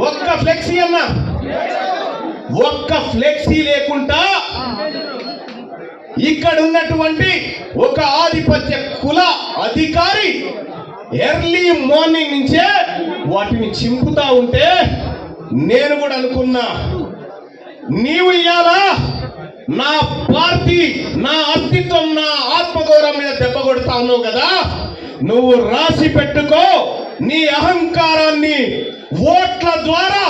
ఒక్క ఫ్లెక్సీ అన్న. ఒక్క ఫ్లెక్సీ లేకుండా ఇక్కడ ఉన్నటువంటి ఒక ఆధిపత్య కుల అధికారి ఎర్లీ మార్నింగ్ నుంచే వాటిని చింపుతా ఉంటే నేను కూడా అనుకున్నా నీవు ఇవాళ నా పార్టీ నా అస్తిత్వం నా ఆత్మగౌరవం మీద దెబ్బ కొడతా ఉన్నావు కదా? నువ్వు రాసి పెట్టుకో నీ అహంకారాన్ని ఓట్ల ద్వారా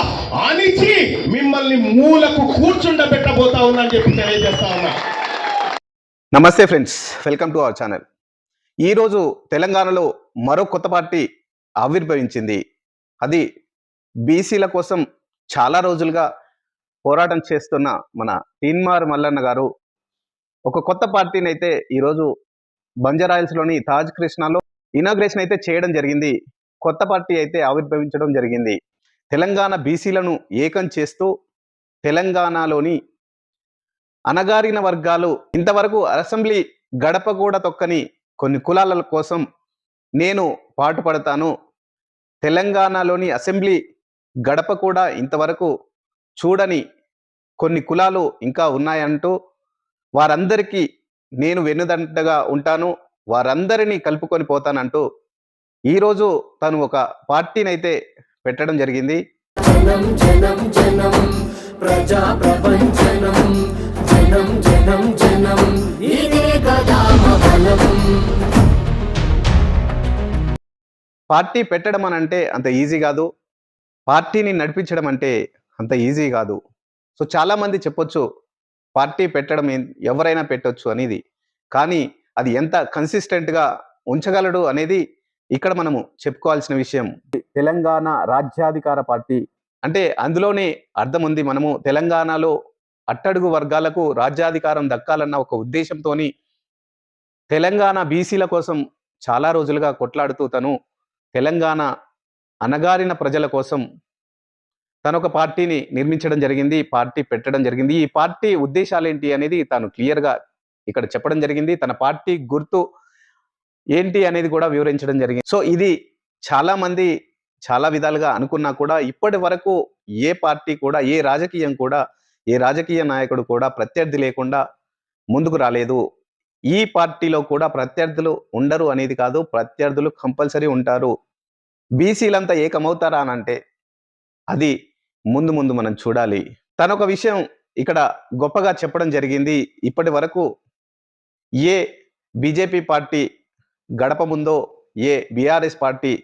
అణిచి మిమ్మల్ని మూలకు కూర్చుండబెట్టబోతా ఉన్నా అని చెప్పి తెలియజేస్తా ఉన్నా. నమస్తే friends welcome to our channel. ఈరోజు తెలంగాణలో మరో కొత్త పార్టీ ఆవిర్భవించింది. అది బీసీల కోసం చాలా రోజులుగా పోరాటం చేస్తున్న మన తీన్మార్ మల్లన్న గారు. ఒక కొత్త పార్టీని అయితే ఈరోజు బంజారాయిల్స్లోని తాజ్ కృష్ణాలో ఇనాగ్రేషన్ అయితే చేయడం జరిగింది. కొత్త పార్టీ అయితే ఆవిర్భవించడం జరిగింది. తెలంగాణ బీసీలను ఏకం చేస్తూ తెలంగాణలోని అణగారిన వర్గాలు ఇంతవరకు అసెంబ్లీ గడప కూడా తొక్కని కొన్ని కులాల కోసం నేను పాటుపడతాను. తెలంగాణలోని అసెంబ్లీ గడప కూడా ఇంతవరకు చూడని కొన్ని కులాలు ఇంకా ఉన్నాయంటూ వారందరికీ నేను వెన్నుదండగా ఉంటాను. వారందరినీ కలుపుకొని పోతానంటూ ఈరోజు తను ఒక పార్టీని అయితే పెట్టడం జరిగింది. పార్టీ పెట్టడం అని అంటే అంత ఈజీ కాదు. పార్టీని నడిపించడం అంటే అంత ఈజీ కాదు. సో చాలామంది చెప్పొచ్చు పార్టీ పెట్టడం ఎవరైనా పెట్టొచ్చు అనేది. కానీ అది ఎంత కన్సిస్టెంట్గా ఉంచగలడు అనేది ఇక్కడ మనము చెప్పుకోవాల్సిన విషయం తెలంగాణ రాజ్యాధికార పార్టీ. అంటే అందులోనే అర్థం ఉంది మనము తెలంగాణలో అట్టడుగు వర్గాలకు రాజ్యాధికారం దక్కాలన్న ఒక ఉద్దేశంతోని తెలంగాణ బీసీల కోసం చాలా రోజులుగా కొట్లాడుతూ తను తెలంగాణ అణగారిన ప్రజల కోసం తను ఒక పార్టీని నిర్మించడం జరిగింది పార్టీ పెట్టడం జరిగింది. ఈ పార్టీ ఉద్దేశాలు ఏంటి అనేది తాను క్లియర్గా ఇక్కడ చెప్పడం జరిగింది. తన పార్టీ గుర్తు ఏంటి అనేది కూడా వివరించడం జరిగింది. సో ఇది చాలా మంది చాలా విధాలుగా అనుకున్నా కూడా ఇప్పటి వరకు ఏ పార్టీ కూడా ఏ రాజకీయం కూడా ఏ రాజకీయ నాయకుడు కూడా ప్రత్యర్థి లేకుండా ముందుకు రాలేదు. ఈ పార్టీలో కూడా ప్రత్యర్థులు ఉండరు అనేది కాదు ప్రత్యర్థులు కంపల్సరీ ఉంటారు. బీసీలంతా ఏకమవుతారా అని అంటే అది ముందు ముందు మనం చూడాలి. తను ఒక విషయం ఇక్కడ గొప్పగా చెప్పడం జరిగింది. ఇప్పటి వరకు ఏ బీజేపీ పార్టీ గడప ముందో ఏ బీఆర్ఎస్ పార్టీ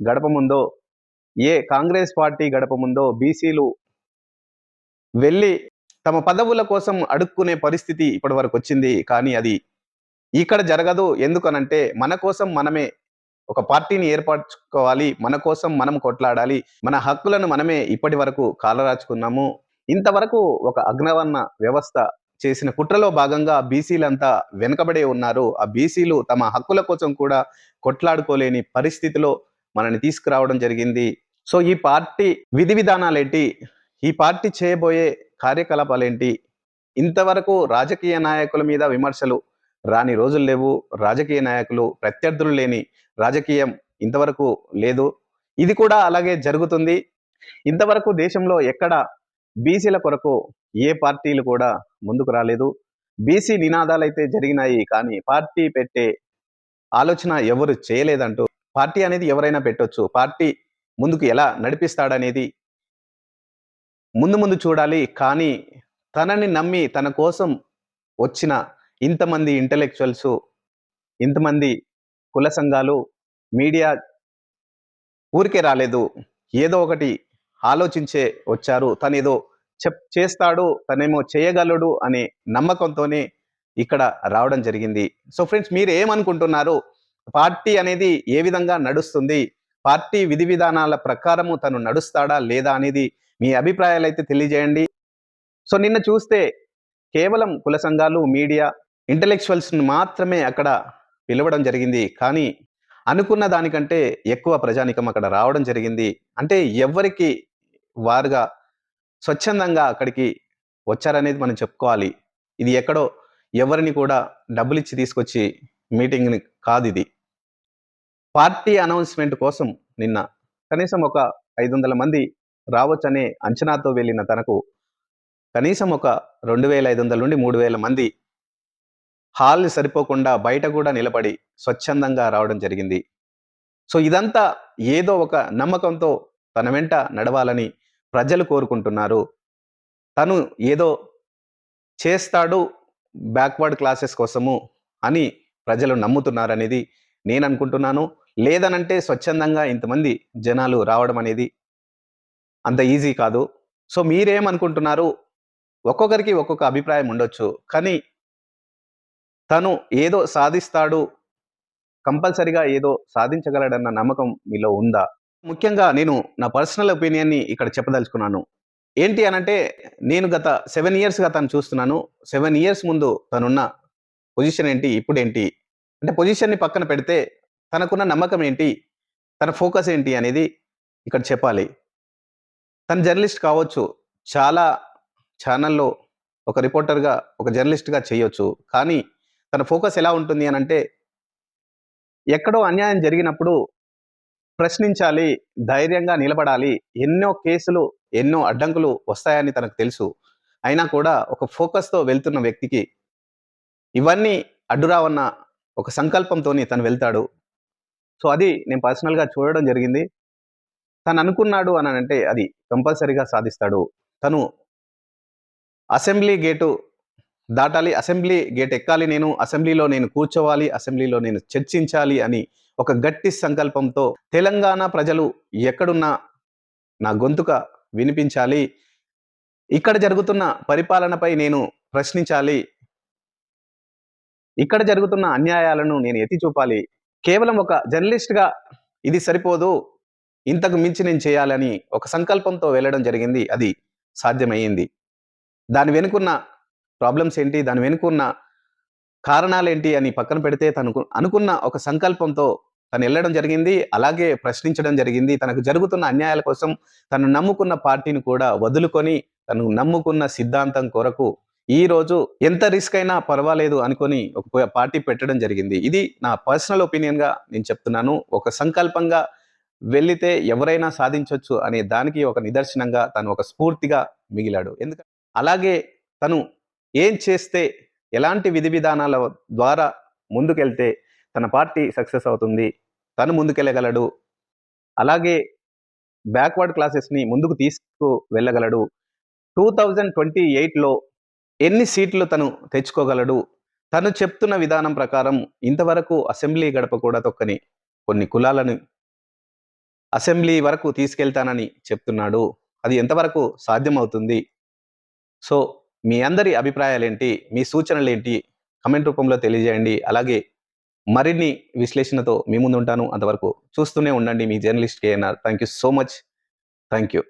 గడప ముందో ఏ కాంగ్రెస్ పార్టీ గడప ముందో బీసీలు వెళ్ళి తమ పదవుల కోసం అడుక్కునే పరిస్థితి ఇప్పటి వరకు వచ్చింది. కానీ అది ఇక్కడ జరగదు. ఎందుకనంటే మన కోసం మనమే ఒక పార్టీని ఏర్పరచుకోవాలి. మన కోసం మనం కొట్లాడాలి. మన హక్కులను మనమే ఇప్పటి వరకు కాలరాచుకున్నాము. ఇంతవరకు ఒక అగ్నవర్ణ వ్యవస్థ చేసిన కుట్రలో భాగంగా బీసీలంతా వెనుకబడే ఉన్నారు. ఆ బీసీలు తమ హక్కుల కోసం కూడా కొట్లాడుకోలేని పరిస్థితిలో మనని తీసుకురావడం జరిగింది. సో ఈ పార్టీ విధి విధానాలేంటి? ఈ పార్టీ చేయబోయే కార్యకలాపాలేంటి? ఇంతవరకు రాజకీయ నాయకుల మీద విమర్శలు రాని రోజులు లేవు. రాజకీయ నాయకులు ప్రత్యర్థులు లేని రాజకీయం ఇంతవరకు లేదు. ఇది కూడా అలాగే జరుగుతుంది. ఇంతవరకు దేశంలో ఎక్కడ బీసీల కొరకు ఏ పార్టీలు కూడా ముందుకు రాలేదు. బీసీ నినాదాలు అయితే జరిగినాయి కానీ పార్టీ పెట్టే ఆలోచన ఎవరు చేయలేదంటూ పార్టీ అనేది ఎవరైనా పెట్టొచ్చు. పార్టీ ముందుకు ఎలా నడిపిస్తాడనేది ముందు ముందు చూడాలి. కానీ తనని నమ్మి తన కోసం వచ్చిన ఇంతమంది ఇంటలెక్చువల్స్ ఇంతమంది కుల సంఘాలు మీడియా ఊరికే రాలేదు. ఏదో ఒకటి ఆలోచించే వచ్చారు. తను ఏదో చెప్ చేస్తాడు తనేమో చేయగలడు అనే నమ్మకంతోనే ఇక్కడ రావడం జరిగింది. సో ఫ్రెండ్స్ మీరు ఏమనుకుంటున్నారు పార్టీ అనేది ఏ విధంగా నడుస్తుంది? పార్టీ విధి విధానాల ప్రకారము తను నడుస్తాడా లేదా అనేది మీ అభిప్రాయాలు అయితే తెలియజేయండి. సో నిన్న చూస్తే కేవలం కుల సంఘాలు మీడియా ఇంటలెక్చువల్స్ని మాత్రమే అక్కడ పిలవడం జరిగింది. కానీ అనుకున్న దానికంటే ఎక్కువ ప్రజానికం అక్కడ రావడం జరిగింది. అంటే ఎవరికి వారుగా స్వచ్ఛందంగా అక్కడికి వచ్చారనేది మనం చెప్పుకోవాలి. ఇది ఎక్కడో ఎవరిని కూడా డబ్బులు ఇచ్చి తీసుకొచ్చి మీటింగ్ని కాదు ఇది. పార్టీ అనౌన్స్మెంట్ కోసం నిన్న కనీసం ఒక ఐదు వందల మంది రావచ్చనే అంచనాతో వెళ్ళిన తనకు కనీసం ఒక రెండు వేల ఐదు వందల నుండి మూడు వేల మంది హాల్ సరిపోకుండా బయట కూడా నిలబడి స్వచ్ఛందంగా రావడం జరిగింది. సో ఇదంతా ఏదో ఒక నమ్మకంతో తన వెంట నడవాలని ప్రజలు కోరుకుంటున్నారు. తను ఏదో చేస్తాడు బ్యాక్వర్డ్ క్లాసెస్ కోసము అని ప్రజలు నమ్ముతున్నారనేది నేను అనుకుంటున్నాను లేదనంటే స్వచ్ఛందంగా ఇంతమంది జనాలు రావడం అనేది అంత ఈజీ కాదు. సో మీరేమనుకుంటున్నారు? ఒక్కొక్కరికి ఒక్కొక్క అభిప్రాయం ఉండొచ్చు. కానీ తను ఏదో సాధిస్తాడు కంపల్సరిగా ఏదో సాధించగలడన్న నమ్మకం మీలో ఉందా? ముఖ్యంగా నేను నా పర్సనల్ ఒపీనియన్ని ఇక్కడ చెప్పదలుచుకున్నాను. ఏంటి అనంటే నేను గత సెవెన్ ఇయర్స్గా తను చూస్తున్నాను. సెవెన్ ఇయర్స్ ముందు తనున్న పొజిషన్ ఏంటి ఇప్పుడు ఏంటి అంటే పొజిషన్ని పక్కన పెడితే తనకున్న నమ్మకం ఏంటి తన ఫోకస్ ఏంటి అనేది ఇక్కడ చెప్పాలి. తన జర్నలిస్ట్ కావచ్చు చాలా ఛానల్లో ఒక రిపోర్టర్గా ఒక జర్నలిస్ట్గా చేయొచ్చు. కానీ తన ఫోకస్ ఎలా ఉంటుంది అని అంటే ఎక్కడో అన్యాయం జరిగినప్పుడు ప్రశ్నించాలి ధైర్యంగా నిలబడాలి. ఎన్నో కేసులు ఎన్నో అడ్డంకులు వస్తాయని తనకు తెలుసు. అయినా కూడా ఒక ఫోకస్తో వెళ్తున్న వ్యక్తికి ఇవన్నీ అడ్డురావన్న ఒక సంకల్పంతోని తను వెళ్తాడు. సో అది నేను పర్సనల్గా చూడడం జరిగింది. తను అనుకున్నాడు అని అంటే అది కంపల్సరీగా సాధిస్తాడు. తను అసెంబ్లీ గేటు దాటాలి అసెంబ్లీ గేట్ ఎక్కాలి నేను అసెంబ్లీలో నేను కూర్చోవాలి అసెంబ్లీలో నేను చర్చించాలి అని ఒక గట్టి సంకల్పంతో తెలంగాణ ప్రజలు ఎక్కడున్నా నా గొంతుక వినిపించాలి. ఇక్కడ జరుగుతున్న పరిపాలనపై నేను ప్రశ్నించాలి. ఇక్కడ జరుగుతున్న అన్యాయాలను నేను ఎత్తి చూపాలి. కేవలం ఒక జర్నలిస్ట్గా ఇది సరిపోదు. ఇంతకు మించి నేను చేయాలని ఒక సంకల్పంతో వెళ్ళడం జరిగింది. అది సాధ్యమయ్యింది. దాని వెనుకున్న ప్రాబ్లమ్స్ ఏంటి? దాని వెనుకున్న కారణాలు ఏంటి అని పక్కన పెడితే తనకు అనుకున్న ఒక సంకల్పంతో తను వెళ్ళడం జరిగింది అలాగే ప్రశ్నించడం జరిగింది. తనకు జరుగుతున్న అన్యాయాల కోసం తను నమ్ముకున్న పార్టీని కూడా వదులుకొని తను నమ్ముకున్న సిద్ధాంతం కొరకు ఈ రోజు ఎంత రిస్క్ అయినా పర్వాలేదు అనుకొని ఒక పార్టీ పెట్టడం జరిగింది. ఇది నా పర్సనల్ ఒపీనియన్గా నేను చెప్తున్నాను. ఒక సంకల్పంగా వెళ్ళితే ఎవరైనా సాధించవచ్చు అనే దానికి ఒక నిదర్శనంగా తను ఒక స్ఫూర్తిగా మిగిలాడు. ఎందుకంటే అలాగే తను ఏం చేస్తే ఎలాంటి విధి విధానాల ద్వారా ముందుకెళ్తే తన పార్టీ సక్సెస్ అవుతుంది తను ముందుకెళ్ళగలడు. అలాగే బ్యాక్వర్డ్ క్లాసెస్ని ముందుకు తీసుకు వెళ్ళగలడు టూ థౌజండ్ ట్వంటీ ఎయిట్లో ఎన్ని సీట్లు తను తెచ్చుకోగలడు? తను చెప్తున్న విధానం ప్రకారం ఇంతవరకు అసెంబ్లీ గడప కూడా తొక్కని కొన్ని కులాలను అసెంబ్లీ వరకు తీసుకెళ్తానని చెప్తున్నాడు. అది ఎంతవరకు సాధ్యమవుతుంది? సో మీ అందరి అభిప్రాయాలు ఏంటి మీ సూచనలు ఏంటి కమెంట్ రూపంలో తెలియజేయండి. అలాగే మరిన్ని విశ్లేషణతో మీ ముందు ఉంటాను అంతవరకు చూస్తూనే ఉండండి మీ journalist KNR. Thank you so much thank you